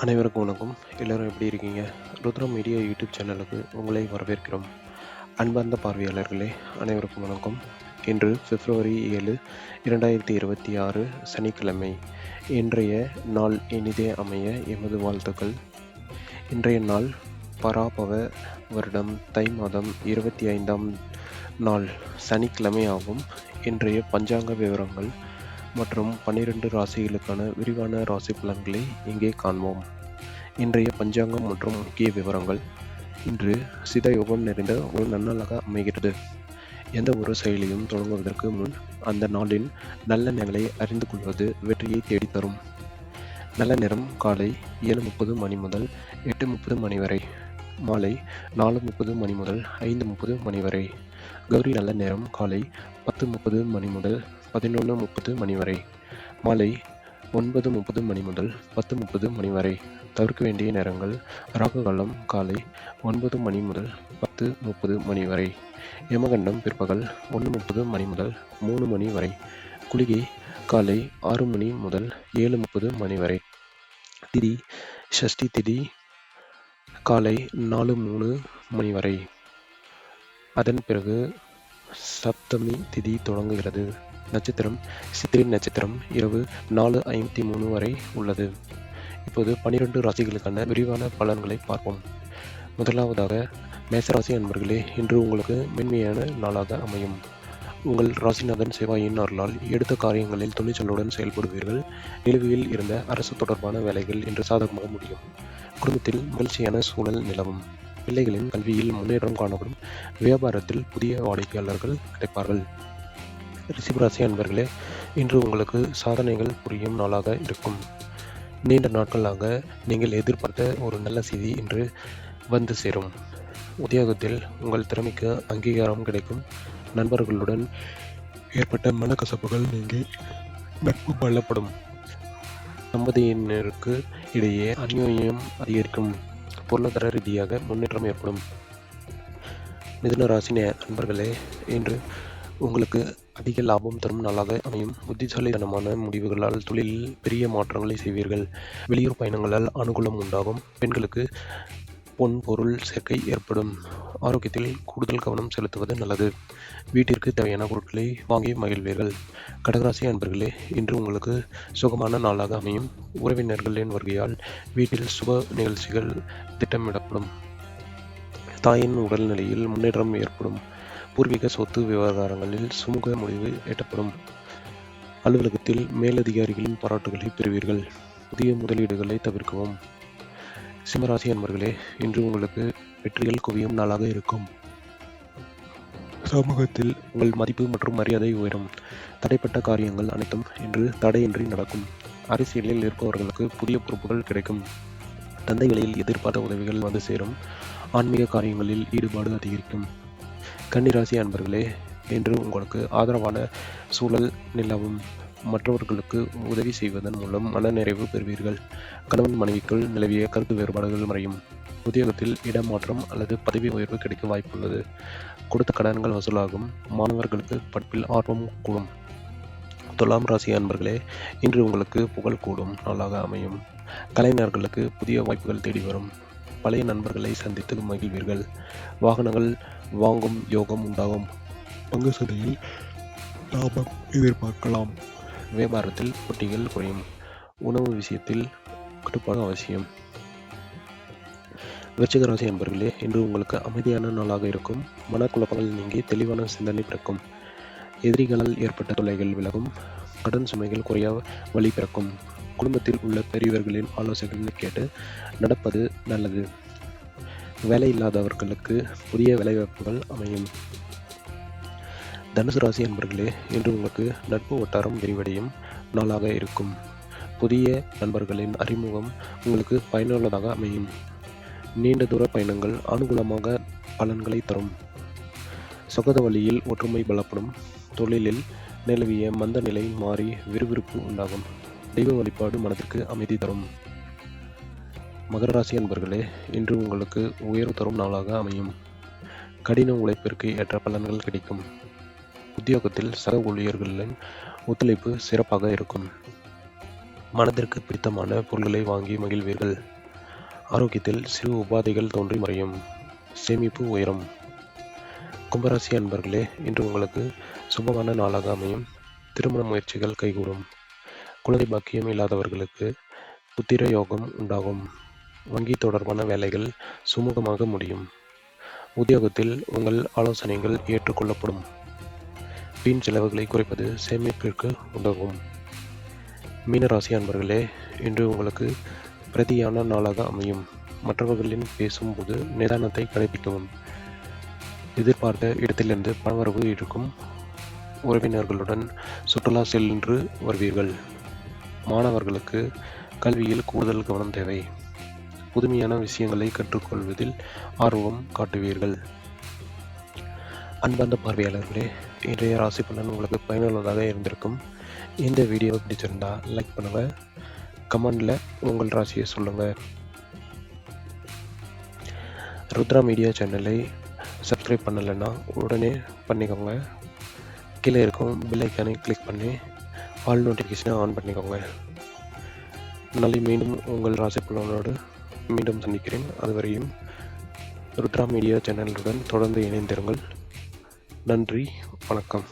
அனைவருக்கும் வணக்கம். எல்லோரும் எப்படி இருக்கீங்க? ருத்ரா மீடியா யூடியூப் சேனலுக்கு உங்களை வரவேற்கிறோம். அன்பார்ந்த பார்வையாளர்களே அனைவருக்கும் வணக்கம். இன்று பிப்ரவரி ஏழு இரண்டாயிரத்தி இருபத்தி ஆறு சனிக்கிழமை. இன்றைய நாள் இனிதே அமைய எமது வாழ்த்துக்கள். இன்றைய நாள் பராபவ வருடம் தை மாதம் இருபத்தி ஐந்தாம் நாள் சனிக்கிழமை ஆகும். இன்றைய பஞ்சாங்க விவரங்கள். மற்றும் பன்னிரண்டு ராசிகளுக்கான விரிவான ராசி பலன்களை இங்கே காண்போம். இன்றைய பஞ்சாங்கம் மற்றும் முக்கிய விவரங்கள். இன்று சித யோகம் நிறைந்த ஒரு நன்னாளாக அமைகிறது. எந்த ஒரு செயலையும் தொடங்குவதற்கு முன் அந்த நாளின் நல்ல நிலை அறிந்து கொள்வது வெற்றியை தேடித்தரும். நல்ல நேரம் காலை ஏழு முப்பது மணி முதல் எட்டு முப்பது மணி வரை மாலை நாலு முப்பது மணி முதல் ஐந்து முப்பது மணி வரை. கௌரி நல்ல நேரம் காலை பத்து முப்பது மணி முதல் பதினொன்று முப்பது மணி வரை மாலை ஒன்பது முப்பது மணி முதல் பத்து முப்பது மணி வரை. தவிர்க்க வேண்டிய நேரங்கள் ராகுகாலம் காலை ஒன்பது மணி முதல் பத்து முப்பது மணி வரை. யமகண்டம் பிற்பகல் ஒன்று முப்பது மணி முதல் மூணு மணி வரை. குளிகை காலை ஆறு மணி முதல் ஏழு முப்பது மணி வரை. திதி ஷஷ்டி திதி காலை நாலு மூணு மணி வரை. அதன் பிறகு சப்தமி திதி தொடங்குகிறது. நட்சத்திரம் சித்திரை நட்சத்திரம் இரவு நாலு ஐம்பத்தி மூணு வரை உள்ளது. இப்போது பனிரெண்டு ராசிகளுக்கான விரிவான பலன்களை பார்ப்போம். முதலாவதாக மேசராசி அன்பர்களே இன்று உங்களுக்கு மென்மையான நாளாக அமையும். உங்கள் ராசிநாதன் செவ்வாயின் அருளால் எடுத்த காரியங்களில் துணிச்சலுடன் செயல்படுவீர்கள். நிலுவையில் இருந்த அரசு தொடர்பான வேலைகள் இன்று சாதகமாக முடியும். குடும்பத்தில் மகிழ்ச்சியான சூழல் நிலவும். பிள்ளைகளின் கல்வியில் முன்னேற்றம் காணப்படும். வியாபாரத்தில் புதிய வாடிக்கையாளர்கள் கிடைப்பார்கள். ரிஷிபராசி அன்பர்களே இன்று உங்களுக்கு சாதனைகள் புரியும் நாளாக இருக்கும். நீண்ட நாட்களாக நீங்கள் எதிர்பார்த்த ஒரு நல்ல செய்தி இன்று வந்து சேரும். உத்தியோகத்தில் உங்கள் திறமைக்கு அங்கீகாரம் கிடைக்கும். நண்பர்களுடன் ஏற்பட்ட மனக்கசப்புகள் நீங்கி நட்பு பலப்படும். தம்பதியினருக்கு இடையே அந்யோன்யம் அதிகரிக்கும். பொருளாதார ரீதியாக முன்னேற்றம் ஏற்படும். மிதுன ராசி நண்பர்களே இன்று உங்களுக்கு அதிக லாபம் தரும் நாளாக அமையும். புத்திசாலித்தனமான முடிவுகளால் தொழிலில் பெரிய மாற்றங்களை செய்வீர்கள். வெளியூர் பயணங்களால் அனுகூலம் உண்டாகும். பெண்களுக்கு பொன் பொருள் சேர்க்கை ஏற்படும். ஆரோக்கியத்தில் கூடுதல் கவனம் செலுத்துவது நல்லது. வீட்டிற்கு தேவையான பொருட்களை வாங்கி மகிழ்வீர்கள். கடகராசி அன்பர்களே இன்று உங்களுக்கு சுகமான நாளாக அமையும். உறவினர்களின் வருகையால் வீட்டில் சுப நிகழ்ச்சிகள் திட்டமிடப்படும். தாயின் உடல்நிலையில் முன்னேற்றம் ஏற்படும். பூர்வீக சொத்து விவகாரங்களில் சுமூக முடிவு எட்டப்படும். அலுவலகத்தில் மேலதிகாரிகளின் பாராட்டுகளை பெறுவீர்கள். புதிய முதலீடுகளை தவிர்க்கவும். சிம்மராசி அன்பர்களே இன்று உங்களுக்கு வெற்றிகள் குவியும் நாளாக இருக்கும். சமூகத்தில் உங்கள் மதிப்பு மற்றும் மரியாதை உயரும். தடைப்பட்ட காரியங்கள் அனைத்தும் இன்று தடையின்றி நடக்கும். அரசியலில் இருப்பவர்களுக்கு புதிய பொறுப்புகள் கிடைக்கும். தந்தை வழியில் எதிர்பார்த்த உதவிகள் வந்து சேரும். ஆன்மீக காரியங்களில் ஈடுபாடு அதிகரிக்கும். கன்னிராசி அன்பர்களே என்று உங்களுக்கு ஆதரவான சூழல் நிலவும் மற்றவர்களுக்கு உதவி செய்வதன் மூலம் மனநிறைவு பெறுவீர்கள். கணவன் மனைவிக்குள் நிலவிய கருத்து வேறுபாடுகள் மறையும். உத்தியோகத்தில் இடமாற்றம் அல்லது பதவி உயர்வு கிடைக்க வாய்ப்புள்ளது. கொடுத்த கடன்கள் வசூலாகும். மாணவர்களுக்கு படிப்பில் ஆர்வம் கூடும். துலாம் ராசி அன்பர்களே இன்று உங்களுக்கு புகழ் கூடும் நாளாக அமையும். கலைஞர்களுக்கு புதிய வாய்ப்புகள் தேடி வரும். பழைய நண்பர்களை சந்தித்து மகிழ்வீர்கள். வாகனங்கள் வாங்கும் யோகம் உண்டாகும். பங்கு சந்தையில் லாபம் எதிர்பார்க்கலாம். வியாபாரத்தில் போட்டிகள் குறையும். உணவு விஷயத்தில் கட்டுப்பாடு அவசியம். விருச்சிக ராசி அன்பர்களே இன்று உங்களுக்கு அமைதியான நாளாக இருக்கும். மனக்குழப்பங்கள் நீங்கி தெளிவான சிந்தனை பிறக்கும். எதிரிகளால் ஏற்பட்ட தொல்லைகள் விலகும். கடன் சுமைகள் குறைய வழி பிறக்கும். குடும்பத்தில் உள்ள பெரியவர்களின் ஆலோசனைகளை கேட்டு நடப்பது நல்லது. வேலை இல்லாதவர்களுக்கு புதிய வேலைவாய்ப்புகள் அமையும். தனுசு ராசி என்பர்களே இன்று உங்களுக்கு நட்பு வட்டாரம் விரிவடையும் நாளாக இருக்கும். புதிய நண்பர்களின் அறிமுகம் உங்களுக்கு பயனுள்ளதாக அமையும். நீண்ட தூர பயணங்கள் அனுகூலமாக பலன்களை தரும். சொகத வழியில் ஒற்றுமை பலப்படும். தொழிலில் நிலவிய மந்த நிலை மாறி விறுவிறுப்பு உண்டாகும். தெய்வ வழிபாடு மனதிற்கு அமைதி தரும். மகர ராசி அன்பர்களே இன்று உங்களுக்கு உயர்வு தரும் நாளாக அமையும். கடின உழைப்பிற்கு ஏற்ற பலன்கள் கிடைக்கும். உத்தியோகத்தில் சக ஊழியர்களின் ஒத்துழைப்பு சிறப்பாக இருக்கும். மனதிற்கு பிடித்தமான பொருட்களை வாங்கி மகிழ்வீர்கள். ஆரோக்கியத்தில் சிறு உபாதைகள் தோன்றி மறையும். சேமிப்பு உயரும். கும்பராசி அன்பர்களே இன்று உங்களுக்கு சுபமான நாளாக அமையும். திருமண முயற்சிகள் கைகூடும். குழந்தை பாக்கியம் இல்லாதவர்களுக்கு புத்திர யோகம் உண்டாகும். வங்கி தொடர்பான வேலைகள் சுமூகமாக முடியும். உத்தியோகத்தில் உங்கள் ஆலோசனைகள் ஏற்றுக்கொள்ளப்படும். வீண் செலவுகளை குறைப்பது சேமிப்பிற்கு உதவும். மீனராசி அன்பர்களே இன்று உங்களுக்கு பிரதியான நாளாக அமையும். மற்றவர்களின் பேசும்போது நிதானத்தை கடைபிடிக்கவும். எதிர்பார்த்த இடத்திலிருந்து பணவரவு இருக்கும் உறவினர்களுடன் சுற்றுலா சென்று வருவீர்கள். மாணவர்களுக்கு கல்வியில் கூடுதல் கவனம் தேவை. புதுமையான விஷயங்களை கற்றுக்கொள்வதில் ஆர்வம் காட்டுவீர்கள். அன்பார்ந்த பார்வையாளர்களே இன்றைய ராசி பலன் உங்களுக்கு பயனுள்ளதாக இருந்திருக்கும். இந்த வீடியோ பிடிச்சிருந்தா லைக் பண்ணுங்கள் கமெண்டில் உங்கள் ராசியை சொல்லுங்கள் ருத்ரா மீடியா சேனலை சப்ஸ்கிரைப் பண்ணலைன்னா உடனே பண்ணிக்கோங்க. கீழே இருக்கும் பில் ஐக்கானை கிளிக் பண்ணி ஆல் நோட்டிஃபிகேஷனை ஆன் பண்ணிக்கோங்க. நாளை மீண்டும் உங்கள் ராசி மீண்டும் சந்திக்கிறேன். அதுவரையும் ருத்ரா மீடியா சேனலுடன் தொடர்ந்து இணைந்திருங்கள். நன்றி வணக்கம்.